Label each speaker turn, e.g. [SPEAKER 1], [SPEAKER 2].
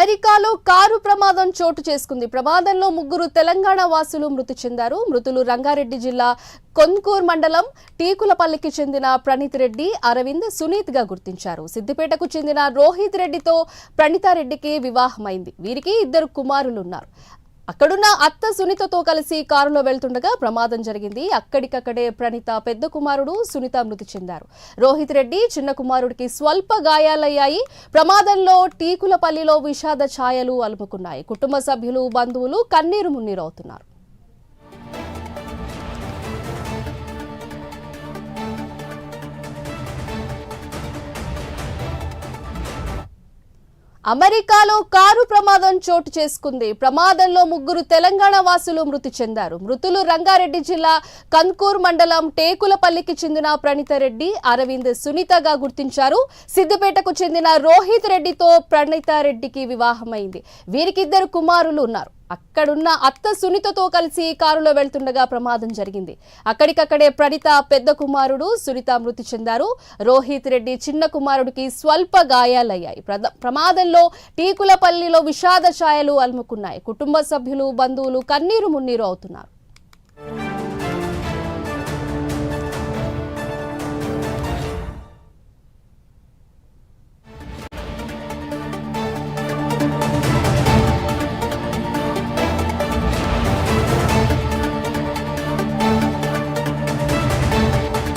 [SPEAKER 1] అమెరికాలో కారు ప్రమాదం చోటు చేసుకుంది. ప్రమాదంలో ముగ్గురు తెలంగాణ వాసులు మృతి చెందారు. మృతులు రంగారెడ్డి జిల్లా కొన్కూర్ మండలం టీకులపల్లికి చెందిన ప్రణీత్ రెడ్డి అరవింద్ సునీత్గా గుర్తించారు. సిద్దిపేటకు చెందిన రోహిత్ రెడ్డితో ప్రణీతారెడ్డికి వివాహమైంది. వీరికి ఇద్దరు కుమారులున్నారు. అక్కడున్న అత్త సునీతతో కలిసి కారులో వెళ్తుండగా ప్రమాదం జరిగింది. అక్కడికక్కడే ప్రణీత పెద్ద కుమారుడు సునీత మృతి చెందారు. రోహిత్ రెడ్డి చిన్న కుమారుడికి స్వల్ప గాయాలయ్యాయి. ప్రమాదంలో టీకులపల్లిలో విషాద ఛాయలు అలుముకున్నాయి. కుటుంబ సభ్యులు బంధువులు కన్నీరు మున్నీరవుతున్నారు. అమెరికాలో కారు ప్రమాదం చోటు చేసుకుంది. ప్రమాదంలో ముగ్గురు తెలంగాణ వాసులు మృతి చెందారు. మృతులు రంగారెడ్డి జిల్లా కన్కూర్ మండలం టేకులపల్లికి చెందిన ప్రణీతారెడ్డి అరవింద్ సునీతగా గుర్తించారు. సిద్దిపేటకు చెందిన రోహిత్ రెడ్డితో ప్రణీతారెడ్డికి వివాహమైంది. వీరికిద్దరు కుమారులు ఉన్నారు. అక్కడున్న అత్త సునీతతో కలిసి కారులో వెళ్తుండగా ప్రమాదం జరిగింది. అక్కడికక్కడే ప్రణీత పెద్ద కుమారుడు సునీత మృతి చెందారు. రోహిత్ రెడ్డి చిన్న కుమారుడికి స్వల్ప గాయాలయ్యాయి. ప్రమాదంలో టీకులపల్లిలో విషాద ఛాయలు అలుముకున్నాయి. కుటుంబ సభ్యులు బంధువులు కన్నీరు మున్నీరు అవుతున్నారు.